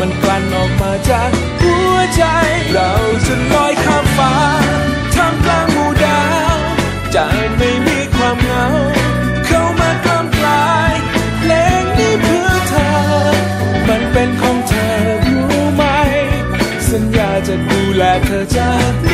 มันกลั่นออกมาจากหัวใจ เราจะลอยข้ามฟ้าท่ามกลางหมู่ดาวจะไม่มีความเหงา เข้ามากล้ำกลายเพลงนี้เพื่อเธอ มันเป็นของเธอรู้ไหม สัญญาจะดูแลเธอจาก